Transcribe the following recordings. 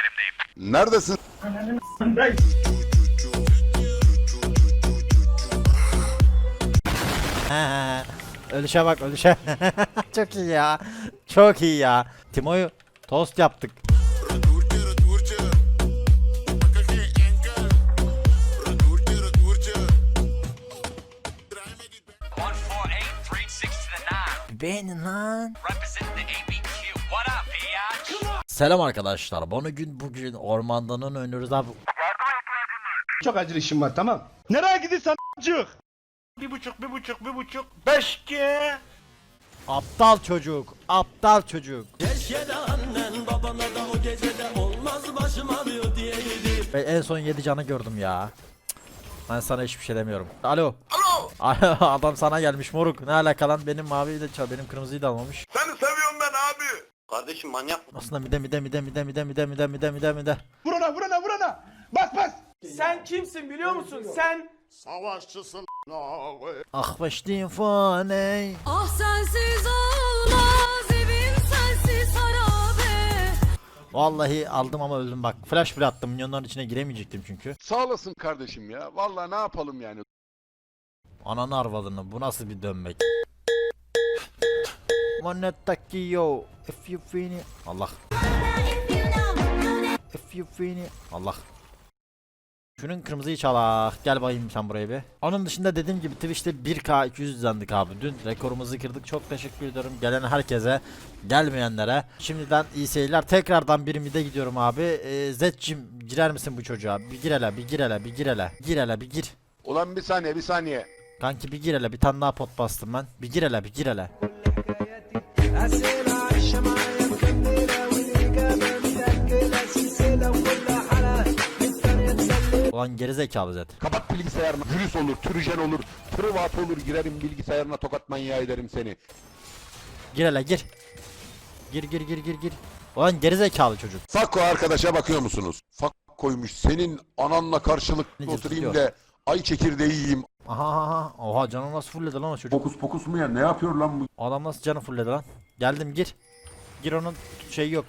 yerimdeyim. Neredesin? Ölüşe bak ölüşe. Çok iyi ya. Çok iyi ya. Timo'yu tost yaptık. One four Selam arkadaşlar. Bunu gün bugün ormandanın oynuyoruz abi. Çok acil işim var tamam. Nereye gidiyorsun a**cık? Bir buçuk, bir buçuk, bir buçuk. Beş ki. Aptal çocuk. Aptal çocuk. Ben en son 7 canı gördüm ya. Ben sana hiçbir şey demiyorum. Alo. Alo. Adam sana gelmiş moruk. Ne alaka lan benim maviyi de çal benim kırmızıyı da almamış. Seni seviyorum ben abi. Kardeşim manyak Aslında mide mide mide mide mide mide mide mide mide mide. Vurana vurana vurana. Bas bas. Sen kimsin biliyor musun? Sen Ah beşliğin fane. Ah sensiz olmaz evim sensiz harabe Vallahi aldım ama öldüm bak. Flash bile attım. Minyonların içine giremeyecektim çünkü. Sağ olasın kardeşim ya. Vallahi ne yapalım yani. Ananı arvadını. Bu nasıl bir dönmek? Monettaki yo. If you feel it. Allah. If you feel it. Allah. Şunun kırmızıyı çalak. Gel bayım sen buraya bir. Onun dışında dediğim gibi Twitch'te 1K 200 izlendik abi. Dün rekorumuzu kırdık. Çok teşekkür ediyorum. Gelen herkese, gelmeyenlere. Şimdiden iyi seyirler. Tekrardan bir mide gidiyorum abi. Ee, Zed'cim girer misin bu çocuğa? Bir gir hele, bir gir hele, bir gir hele. Gir hele, bir gir. Ulan bir saniye bir saniye. Kanki bir gir hele, bir tane daha pot bastım ben. Bir gir hele, bir gir hele. Ulan gerizekalı Zed. Kapat bilgisayarını. Virüs olur, türjen olur, privat olur. Girerim bilgisayarına tokat manyağı ederim seni. Gir hele gir. Gir gir gir gir gir. Ulan gerizekalı çocuk. Fakko arkadaşa bakıyor musunuz? Fak koymuş. Senin ananla karşılıklı Nece oturayım tutuyor. da ay çekirdeği yiyeyim. Aha aha aha. Oha canı nasıl fulledi lan o çocuk. Fokus pokus mu ya? Ne yapıyor lan bu? Adam nasıl canı fulledi lan. Geldim gir. Gir onun şeyi yok.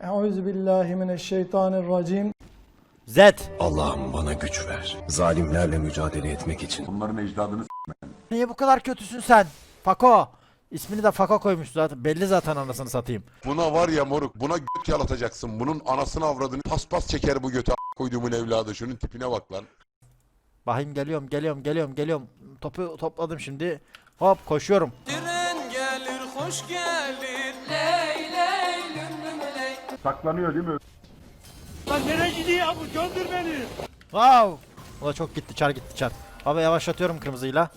Euzubillahimineşşeytanirracim. Zed. Allah'ım bana güç ver. Zalimlerle mücadele etmek için. Bunların ecdadını Niye bu kadar kötüsün sen? Fako. İsmini de Fako koymuş zaten. Belli zaten anasını satayım. Buna var ya moruk buna göt yalatacaksın. Bunun anasını avradını pas pas çeker bu göte koyduğumun evladı. Şunun tipine bak lan. Bahim geliyorum geliyorum geliyorum geliyorum. Topu topladım şimdi. Hop koşuyorum. Tren gelir hoş gelir. Ley ley lüm lüm ley Saklanıyor değil mi? Wow. O da çok gitti çar gitti çar. Baba yavaşlatıyorum kırmızıyla.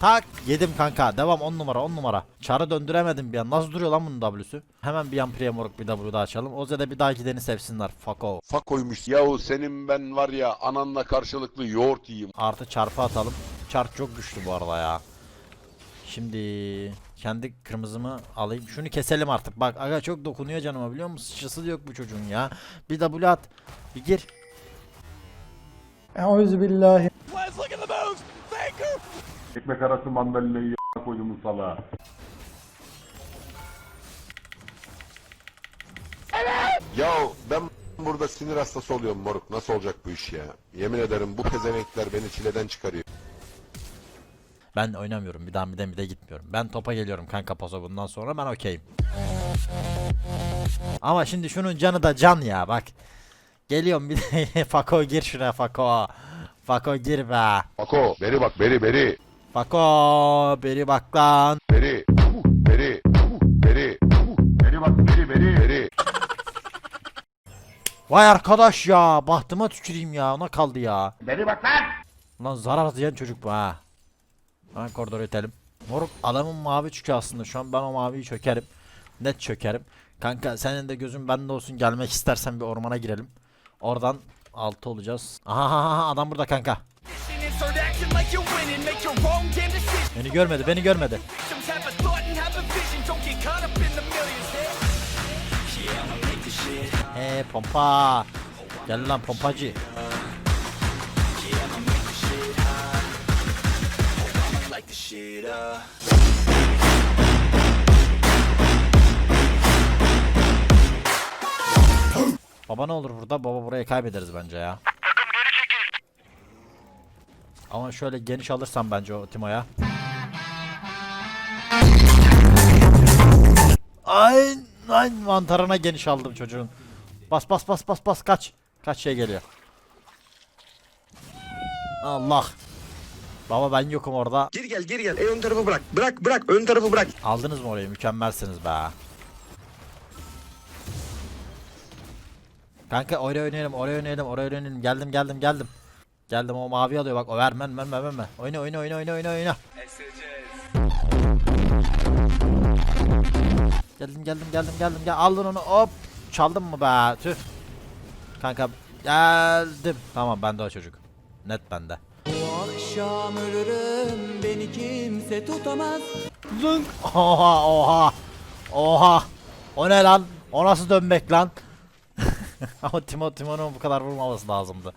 Tak yedim kanka. Devam 10 numara 10 numara. Çarı döndüremedim bir an. Nasıl duruyor lan bunun W'su? Hemen bir an Premoruk bir W daha açalım. Oze'de bir daha gideni sevsinler. Fuck off. Fak koymuş. Yahu senin ben var ya ananla karşılıklı yoğurt yiyeyim. Artı çarpı atalım. Çarp çok güçlü bu arada ya. Şimdi kendi kırmızımı alayım. Şunu keselim artık. Bak aga çok dokunuyor canıma biliyor musun? Sıçrası yok bu çocuğun ya. Bir W at. Bir gir. Euzubillahi. Ekmek arası mandalinayı y**a koydum salağa. Ya ben burada sinir hastası oluyorum moruk. Nasıl olacak bu iş ya? Yemin ederim bu pezenekler beni çileden çıkarıyor. Ben oynamıyorum. Bir daha bir de bir de gitmiyorum. Ben topa geliyorum kanka paso bundan sonra ben okeyim. Ama şimdi şunun canı da can ya bak. Geliyorum bir de Fako gir şuraya Fako. Fako gir be. Fako beri bak beri beri. Fako beri bak lan. Beri. Beri. Beri. Beri bak beri beri. Beri. Vay arkadaş ya bahtıma tüküreyim ya ona kaldı ya. Beri bak lan. Lan zarar diyen çocuk bu ha. Hemen koridoru itelim. Moruk adamın mavi çükü aslında şu an ben o maviyi çökerim. Net çökerim. Kanka senin de gözün bende olsun gelmek istersen bir ormana girelim. Oradan altı olacağız. Aha, adam burada kanka. Beni görmedi beni görmedi. Some have a thought and shit. Baba ne olur burada? Baba burayı kaybederiz bence ya. Takım geri çekil. Ama şöyle geniş alırsam bence o Timo'ya. Ay, ay mantarına geniş aldım çocuğun. Bas bas bas bas bas kaç. Kaç şey geliyor. Allah. Baba ben yokum orada. Geri gel geri gel. E, ön tarafı bırak. Bırak bırak ön tarafı bırak. Aldınız mı orayı? Mükemmelsiniz be. Kanka oraya oynayalım, oraya oynayalım, oraya oynayalım. Geldim, geldim, geldim. Geldim o mavi alıyor bak. O vermen, verme, verme. Oyna, oyna, oyna, oyna, oyna, oyna. Geldim, geldim, geldim, geldim. Gel aldın onu. Hop. Çaldın mı be? Tüh. Kanka geldim. Tamam bende o çocuk. Net bende. Akşam ölürüm beni kimse tutamaz Zınk. Oha oha. Oha. O ne lan? O nasıl dönmek lan? Ama Timo Timo'nun bu kadar vurmaması lazımdı.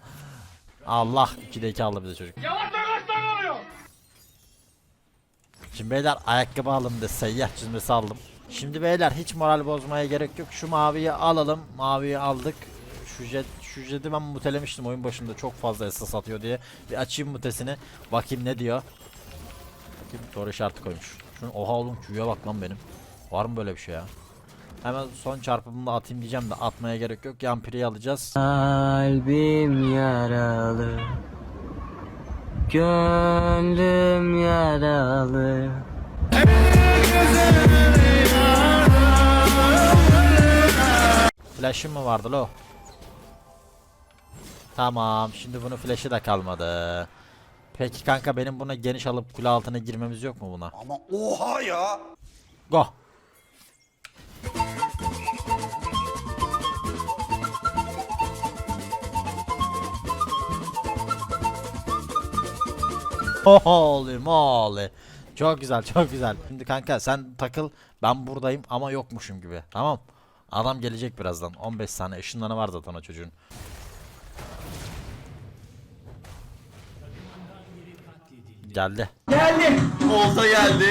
Allah 2'de 2 aldı bize çocuk. Şimdi beyler ayakkabı aldım da seyyah çizmesi aldım. Şimdi beyler hiç moral bozmaya gerek yok. Şu maviyi alalım. Maviyi aldık. Şu jet, şu jeti ben mutelemiştim oyun başında çok fazla esas atıyor diye. Bir açayım mutesini. Bakayım ne diyor. Bakayım soru işareti koymuş. Şunu oha oğlum Q'ya bak lan benim. Var mı böyle bir şey ya? Hemen son çarpımını atayım diyeceğim de atmaya gerek yok. Yan pireyi alacağız. Kalbim yaralı Gönlüm yaralı Flash'ım mı vardı lo? Tamam şimdi bunun flash'ı da kalmadı. Peki kanka benim buna geniş alıp kule altına girmemiz yok mu buna? Ama oha ya. Go. Holy moly. Çok güzel çok güzel. Şimdi kanka sen takıl ben buradayım ama yokmuşum gibi. Tamam. Adam gelecek birazdan. 15 saniye ışınlanı var zaten o çocuğun. Geldi. Olta geldi.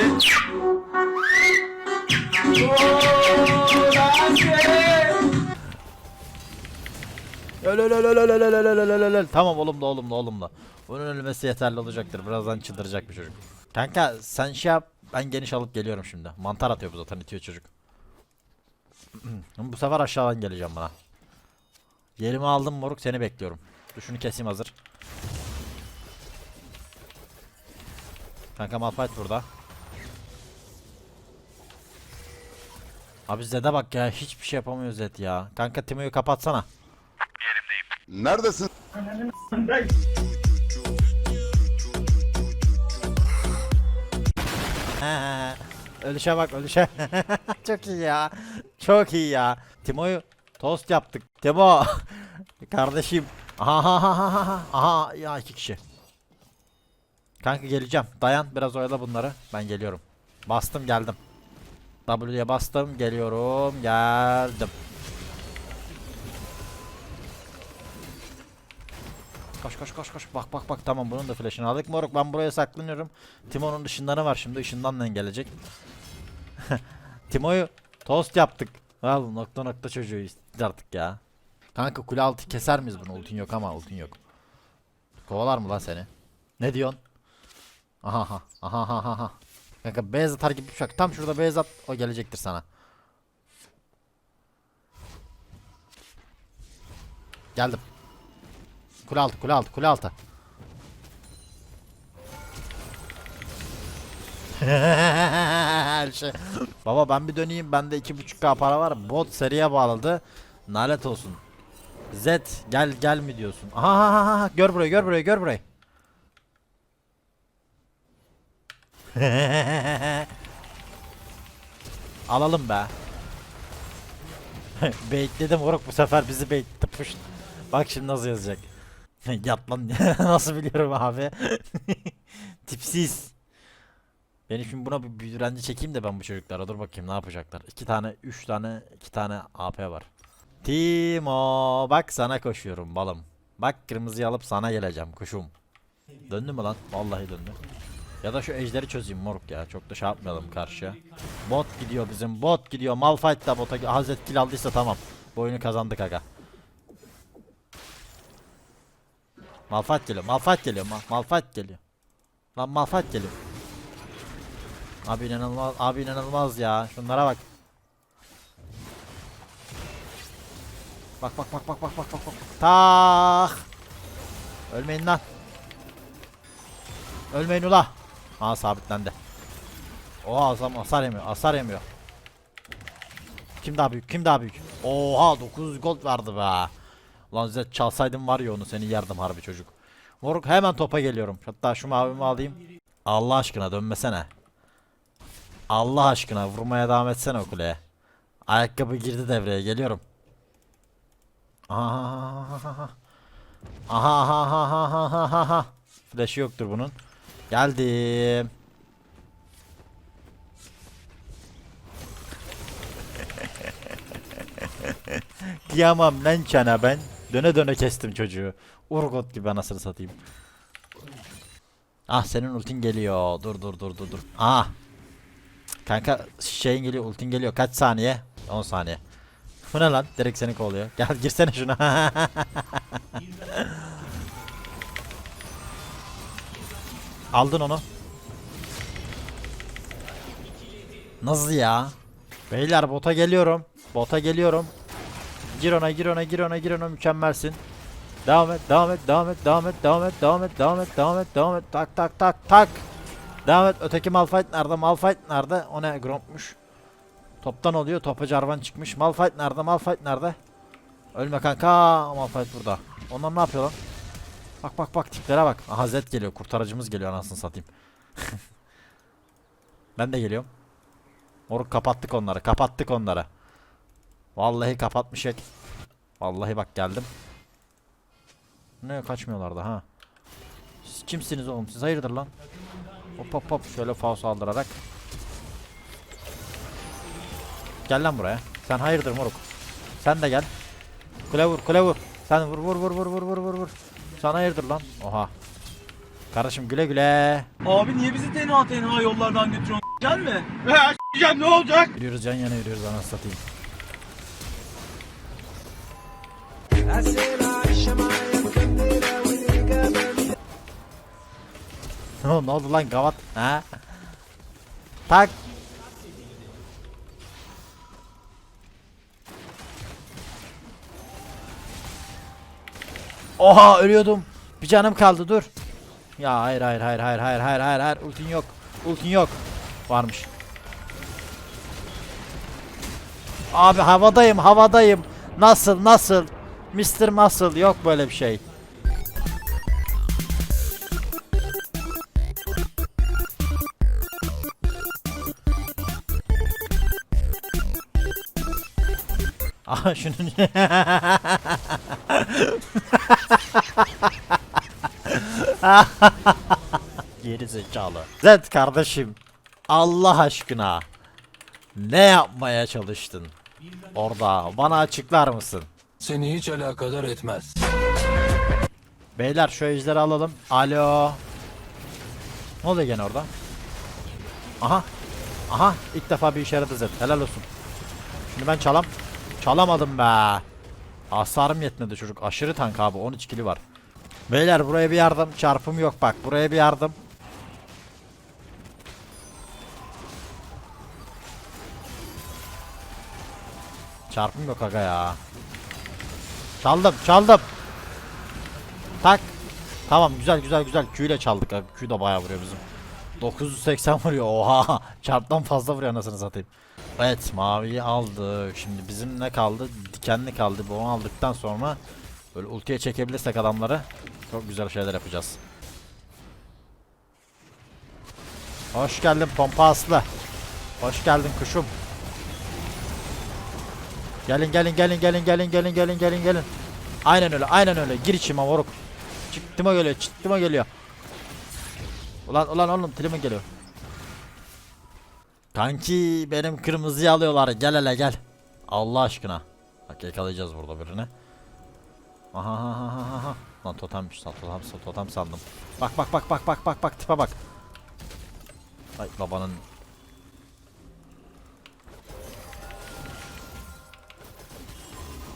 Öl öl öl öl öl öl öl öl öl öl öl. Tamam oğlum da oğlum da oğlum da. Bunun ölmesi yeterli olacaktır. Birazdan çıldıracak bir çocuk. Kanka sen şey yap. Ben geniş alıp geliyorum şimdi. Mantar atıyor bu zaten itiyor çocuk. bu sefer aşağıdan geleceğim bana. Yerimi aldım moruk seni bekliyorum. Dur şunu keseyim hazır. Kanka Malphite burada. Abi Zed'e bak ya hiçbir şey yapamıyor Zed ya. Kanka Timo'yu kapatsana. Neredesin? ölüşe bak ölüşe. Çok iyi ya. Çok iyi ya. Timo'yu tost yaptık. Timo. Kardeşim. Aha aha aha aha. Aha ya iki kişi. Kanka geleceğim. Dayan biraz oyala bunları. Ben geliyorum. Bastım geldim. W'ye bastım geliyorum geldim. Koş koş koş koş. Bak bak bak tamam bunun da flash'ını aldık. Moruk ben buraya saklanıyorum. Timo'nun ışınları var şimdi ışından gelecek. Timo'yu tost yaptık. Al nokta nokta çocuğu istedik artık ya. Kanka kule altı keser miyiz bunu? Ultin yok ama ultin yok. Kovalar mı lan seni? Ne diyorsun? Aha aha aha aha aha. Kanka beyaz atar gibi bir şey. Tam şurada beyaz at o gelecektir sana. Geldim. Kule altı kule altı kule altı. Her şey. Baba ben bir döneyim bende 2.5k para var bot seriye bağladı Nalet olsun Z gel gel mi diyorsun aha, aha, aha, gör burayı gör burayı gör burayı Alalım be Baitledim Uruk bu sefer bizi baitledi push Bak şimdi nasıl yazacak Yat lan nasıl biliyorum abi Tipsiz benim şimdi buna bir büyürenci çekeyim de ben bu çocuklara dur bakayım ne yapacaklar. İki tane, üç tane, iki tane AP var. Timo bak sana koşuyorum balım. Bak kırmızıyı alıp sana geleceğim kuşum. Döndü mü lan? Vallahi döndü. Ya da şu ejderi çözeyim moruk ya. Çok da şey yapmayalım karşıya. Bot gidiyor bizim. Bot gidiyor. Malphite da bota Hazret kill aldıysa tamam. Bu oyunu kazandık aga. Malphite geliyor. Malphite geliyor. Ma Malphite geliyor. Lan Malphite geliyor. Abi inanılmaz. Abi inanılmaz ya. Şunlara bak. Bak bak bak bak bak bak bak. Tak. Ölmeyin lan. Ölmeyin ula. Aa sabitlendi. Oha azam hasar yemiyor. Hasar yemiyor. Kim daha büyük? Kim daha büyük? Oha 900 gold verdi be. Lan size çalsaydım var ya onu seni yerdim harbi çocuk. Moruk hemen topa geliyorum. Hatta şu mavimi alayım. Allah aşkına dönmesene. Allah aşkına vurmaya devam etsene o kuleye. Ayakkabı girdi devreye geliyorum. Aha. Aha aha aha aha aha aha. Flash'ı yoktur bunun. Geldim. Kıyamam lan çana ben. Döne döne kestim çocuğu. Urgot gibi anasını satayım. Ah senin ultin geliyor. Dur dur dur dur dur. Ah. Kanka şeyin geliyor ultin geliyor. Kaç saniye? 10 saniye. Bu ne lan? Direkt seni kovalıyor. Gel girsene şuna. Aldın onu. Nasıl ya? Beyler bota geliyorum. Bota geliyorum. Gir ona gir ona gir ona gir ona mükemmelsin. Devam et devam et devam et devam et devam et devam et devam et devam et devam et tak tak tak tak. Devam et öteki Malphite nerede Malphite nerede o ne Gromp'muş. Toptan oluyor topa Jarvan çıkmış. Malphite nerede Malphite nerede? Ölme kanka Malphite burada. Onlar ne yapıyor lan? Bak bak bak tiplere bak. Aha Zed geliyor kurtarıcımız geliyor anasını satayım. ben de geliyorum. Moruk kapattık onları kapattık onları. Vallahi kapatmışık. Vallahi bak geldim. Ne kaçmıyorlar da ha. Siz kimsiniz oğlum siz hayırdır lan? Hop hop hop şöyle faust aldırarak. Gel lan buraya. Sen hayırdır moruk. Sen de gel. Kule vur kule vur. Sen vur vur vur vur vur vur vur Sen hayırdır lan. Oha. Kardeşim güle güle. Abi niye bizi tenha tenha yollardan götürüyorsun? Gelme. ne olacak? Yürüyoruz yan yana yürüyoruz anasını satayım. ne oldu lan gavat? Ha? Tak. Oha ölüyordum. Bir canım kaldı dur. Ya hayır hayır hayır hayır hayır hayır hayır hayır ultin yok. Ultin yok. Varmış. Abi havadayım havadayım. Nasıl nasıl? Mr. Muscle yok böyle bir şey. Aha şunun Geri zekalı. Zed kardeşim. Allah aşkına. Ne yapmaya çalıştın? Orada bana açıklar mısın? Seni hiç alakadar etmez. Beyler şu ejderi alalım. Alo. Ne oluyor gene orada? Aha. Aha ilk defa bir işe yaradı Zed. Helal olsun. Şimdi ben çalam. Çalamadım be. Hasarım yetmedi çocuk. Aşırı tank abi. 13 kili var. Beyler buraya bir yardım. Çarpım yok bak. Buraya bir yardım. Çarpım yok aga ya. Çaldım, çaldım. Tak. Tamam güzel güzel güzel. Q ile çaldık abi. Q da bayağı vuruyor bizim. 980 vuruyor. Oha. Çarptan fazla vuruyor anasını satayım. Evet maviyi aldı. Şimdi bizim ne kaldı? Dikenli kaldı. Bu onu aldıktan sonra böyle ultiye çekebilirsek adamları çok güzel şeyler yapacağız. Hoş geldin pompa aslı. Hoş geldin kuşum. Gelin gelin gelin gelin gelin gelin gelin gelin gelin. Aynen öyle aynen öyle. Gir içime moruk. Çıktıma geliyor çıktıma geliyor. Ulan ulan oğlum tilime geliyor. Kanki benim kırmızıyı alıyorlar. Gel hele gel. Allah aşkına. Bak yakalayacağız burada birini. Aha aha aha. Lan totemmiş totem, totem sandım. Bak bak bak bak bak bak bak tipe bak. Ay babanın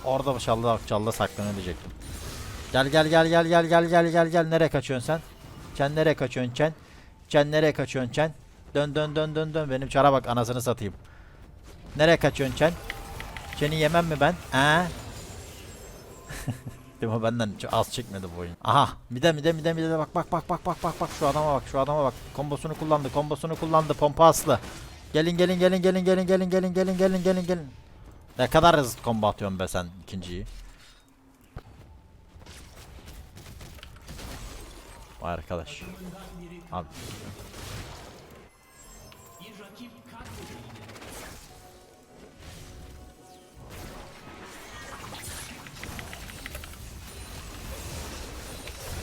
Orada çaldı çaldı saklanıyor. Gel gel gel gel gel gel gel gel gel nereye kaçıyorsun sen? Sen nereye kaçıyorsun sen? Sen nereye kaçıyorsun sen? Dön dön dön dön dön benim çara bak anasını satayım. Nereye kaçıyorsun sen? Seni yemem mi ben? He? Mi benden az çekmedi bu oyun. Aha bir de bir de bir de bir de bak bak bak bak bak bak bak şu adama bak şu adama bak. Kombosunu kullandı kombosunu kullandı pompa aslı. Gelin gelin gelin gelin gelin gelin gelin gelin gelin gelin gelin. Ne kadar hızlı combo atıyorsun be sen ikinciyi. Vay arkadaş. Abi.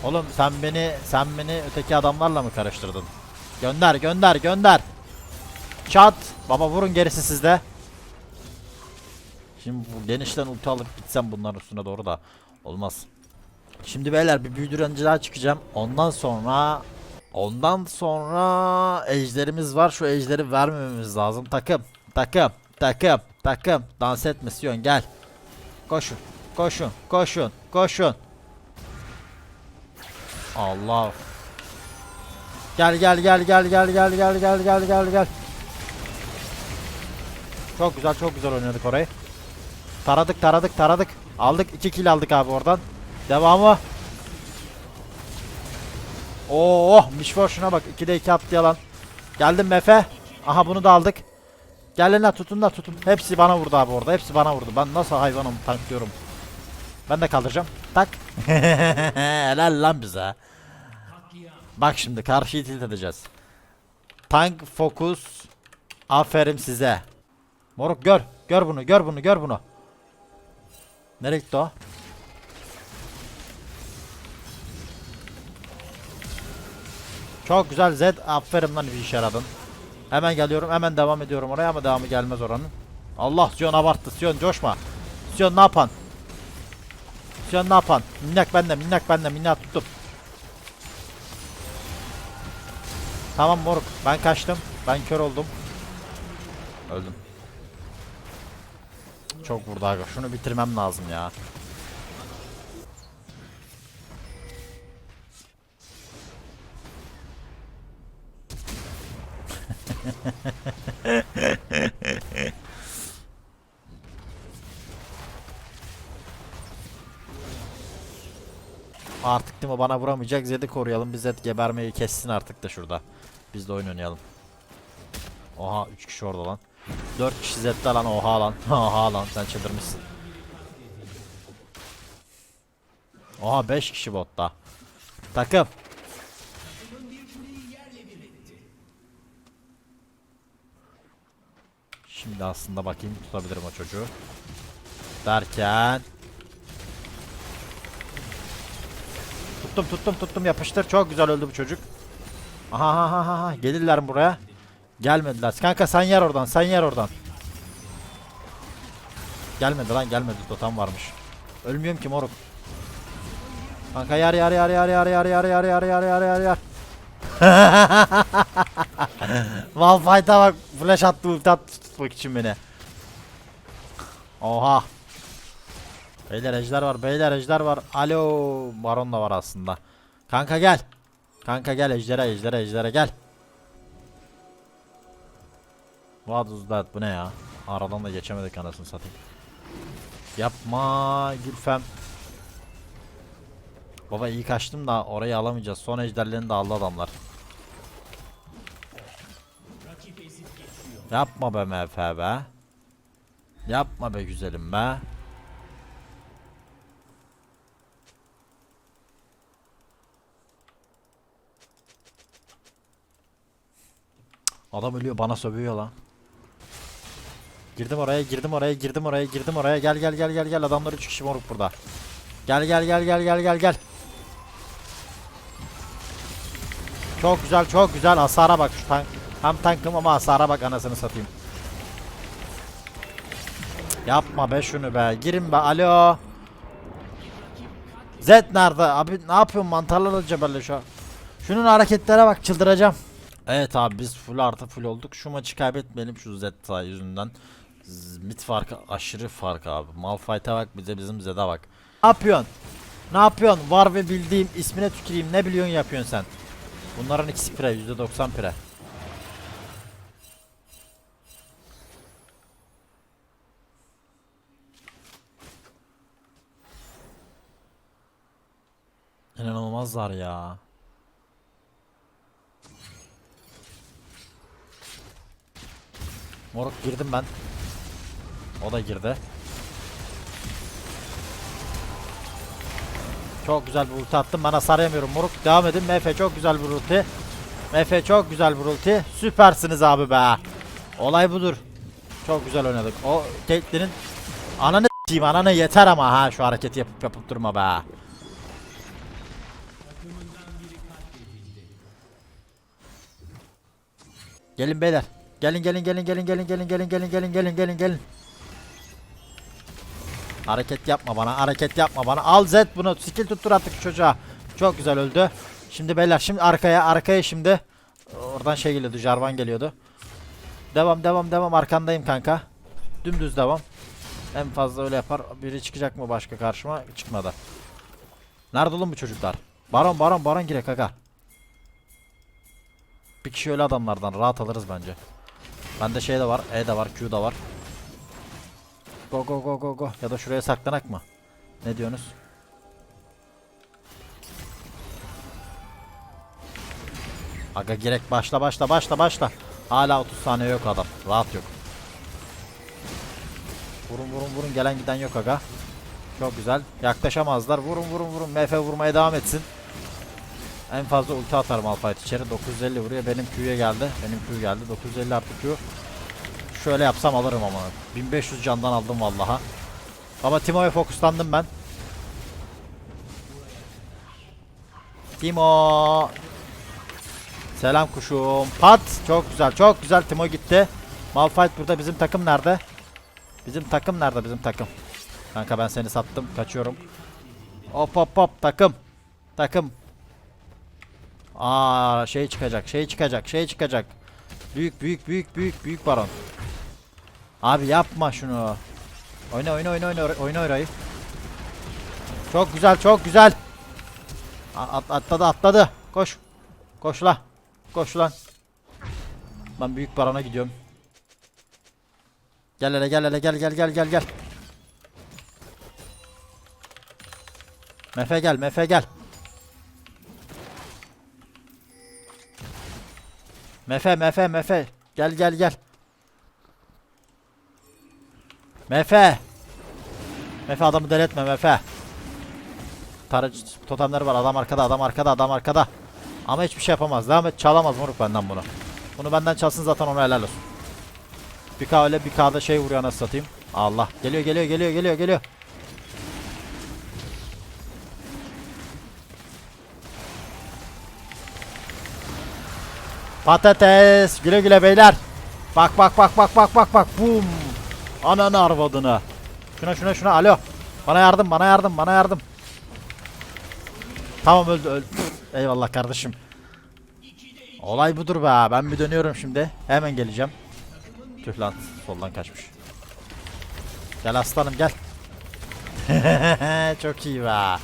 Oğlum sen beni sen beni öteki adamlarla mı karıştırdın? Gönder gönder gönder. Çat. Baba vurun gerisi sizde. Şimdi bu genişten ulti alıp gitsem bunların üstüne doğru da olmaz. Şimdi beyler bir büyü direnciler çıkacağım. Ondan sonra ondan sonra ejderimiz var. Şu ejderi vermememiz lazım. Takım, takım, takım, takım. Dans etme Sion gel. Koşun, koşun, koşun, koşun. Allah. Gel gel gel gel gel gel gel gel gel gel gel. Çok güzel çok güzel oynadık orayı. Taradık taradık taradık. Aldık 2 kill aldık abi oradan. Devamı. Oo, Mişfor şuna bak. 2'de 2 attı yalan. Geldim Mefe. Aha bunu da aldık. Gelin lan tutun da tutun. Hepsi bana vurdu abi orada. Hepsi bana vurdu. Ben nasıl hayvanım tanklıyorum. Ben de kaldıracağım. Tak. Helal lan bize. Bak şimdi karşıyı tilt edeceğiz. Tank fokus. Aferin size. Moruk gör. Gör bunu gör bunu gör bunu. Nereye gitti o? Çok güzel Zed. Aferin lan bir işe yaradın. Hemen geliyorum. Hemen devam ediyorum oraya ama devamı gelmez oranın. Allah Sion abarttı. Sion coşma. Sion ne yapan? Sion ne yapan? Minnak bende. Minnak bende. Minnak tuttum. Tamam moruk. Ben kaçtım. Ben kör oldum. Öldüm. Çok vurdu aga. Şunu bitirmem lazım ya. Artık Timo bana vuramayacak. Zed'i koruyalım. Biz Zed gebermeyi kessin artık da şurada. Biz de oyun oynayalım. Oha 3 kişi orada lan. 4 kişi Zed'de lan oha lan. oha lan sen çıldırmışsın. Oha 5 kişi botta. Takım. Şimdi aslında bakayım tutabilirim o çocuğu. Derken Tuttum tuttum tuttum yapıştır. Çok güzel öldü bu çocuk. Aha aha aha gelirler buraya. Gelmediler. Kanka sen yer oradan sen yer oradan. Gelmedi lan gelmedi. Totem varmış. Ölmüyorum ki moruk. Kanka yar yar yar yar yar yar yar yar yar yar yar yar yar. Malphite'a bak flash attı ulti tutmak için beni. Oha. Beyler ejder var beyler ejder var. Alo baron da var aslında. Kanka gel. Kanka gel ejdere ejdere ejdere gel. What was that? Bu ne ya? Aradan da geçemedik anasını satayım. Yapma Gülfem. Baba iyi kaçtım da orayı alamayacağız. Son ejderlerini de aldı adamlar. Yapma be MF be. Yapma be güzelim be. Adam ölüyor bana sövüyor lan. Girdim oraya girdim oraya girdim oraya girdim oraya gel gel gel gel gel adamlar 3 kişi moruk burada. Gel gel gel gel gel gel gel. Çok güzel çok güzel hasara bak şu tank. Hem tankım ama hasara bak anasını satayım. Yapma be şunu be. Girin be alo. Z nerede? Abi ne yapıyorsun mantarlarla cebelle şu an. Şunun hareketlere bak çıldıracağım. Evet abi biz full artı full olduk. Şu maçı kaybetmeyelim şu Z yüzünden. Mid farkı aşırı fark abi. Malphite'a bak bize bizim Zed'e bak. Ne yapıyorsun? Ne yapıyorsun? Var ve bildiğim ismine tüküreyim. Ne biliyorsun yapıyorsun sen? Bunların ikisi pire. %90 pire. İnanılmazlar ya. Moruk girdim ben. O da girdi. Çok güzel bir ulti attım. Ben hasar yemiyorum. Moruk devam edin. MF çok güzel bir ulti. MF çok güzel bir ulti. Süpersiniz abi be. Olay budur. Çok güzel oynadık. O Caitlyn'in ananı s**eyim ananı yeter ama ha şu hareketi yapıp yapıp durma be. Gelin beyler. Gelin gelin gelin gelin gelin gelin gelin gelin gelin gelin gelin gelin. Hareket yapma bana, hareket yapma bana. Al Z bunu. Skill tuttur artık çocuğa. Çok güzel öldü. Şimdi beyler şimdi arkaya, arkaya şimdi. Oradan şey geliyordu, Jarvan geliyordu. Devam, devam, devam. Arkandayım kanka. Dümdüz devam. En fazla öyle yapar. Biri çıkacak mı başka karşıma? Çıkmadı. Nerede oğlum bu çocuklar? Baron, baron, baron girek kanka. Bir kişi öyle adamlardan rahat alırız bence. Bende şey de var, E de var, Q da var. Go go go go go. Ya da şuraya saklanak mı? Ne diyorsunuz? Aga gerek başla başla başla başla. Hala 30 saniye yok adam. Rahat yok. Vurun vurun vurun gelen giden yok aga. Çok güzel. Yaklaşamazlar. Vurun vurun vurun. MF vurmaya devam etsin. En fazla ulti atar Malphite içeri. 950 vuruyor. Benim Q'ya geldi. Benim Q geldi. 950 artı Q. Şöyle yapsam alırım ama. 1500 candan aldım vallaha. Ama Timo'ya fokuslandım ben. Timo. Selam kuşum. Pat. Çok güzel. Çok güzel. Timo gitti. Malphite burada. Bizim takım nerede? Bizim takım nerede? Bizim takım. Kanka ben seni sattım. Kaçıyorum. Hop hop hop. Takım. Takım. Aa şey çıkacak. Şey çıkacak. Şey çıkacak. Büyük büyük büyük büyük büyük baron. Abi yapma şunu. Oyna oyna oyna oyna oyna orayı. Çok güzel çok güzel. At, atladı atladı. Koş. Koş la. Koş lan. Ben büyük barona gidiyorum. Gel hele gel hele gel gel gel gel gel. Mefe gel Mefe gel. Mefe Mefe Mefe. Gel gel gel. Mefe. Mefe adamı deletme Mefe. Tarıcı totemleri var. Adam arkada, adam arkada, adam arkada. Ama hiçbir şey yapamaz. Devam et. Çalamaz moruk benden bunu. Bunu benden çalsın zaten ona helal olsun. Bir K öyle bir K'da şey vuruyor nasıl satayım. Allah. Geliyor geliyor geliyor geliyor geliyor. Patates. Güle güle beyler. Bak bak bak bak bak bak bak. Bum. Ananı arvadını. Şuna şuna şuna alo. Bana yardım bana yardım bana yardım. Tamam öldü öldü. Eyvallah kardeşim. Olay budur be. Ben bir dönüyorum şimdi. Hemen geleceğim. Tüh lan soldan kaçmış. Gel aslanım gel. Çok iyi be.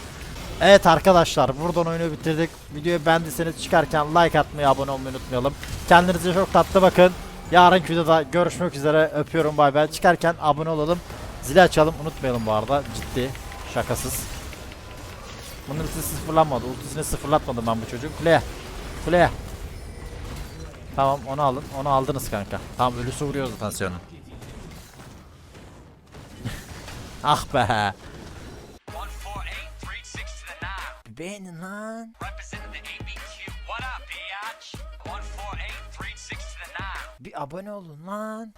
Evet arkadaşlar buradan oyunu bitirdik. Videoyu beğendiyseniz çıkarken like atmayı abone olmayı unutmayalım. Kendinize çok tatlı bakın. Yarınki videoda görüşmek üzere. Öpüyorum bay bay. Çıkarken abone olalım. Zili açalım. Unutmayalım bu arada. Ciddi. Şakasız. Bunun ultisi sıfırlanmadı. Ultisini sıfırlatmadım ben bu çocuk. Kuleye. Kuleye. Tamam onu alın. Onu aldınız kanka. Tamam ölüsü vuruyor zaten ah be. Beğenin lan. Bir abone olun lan.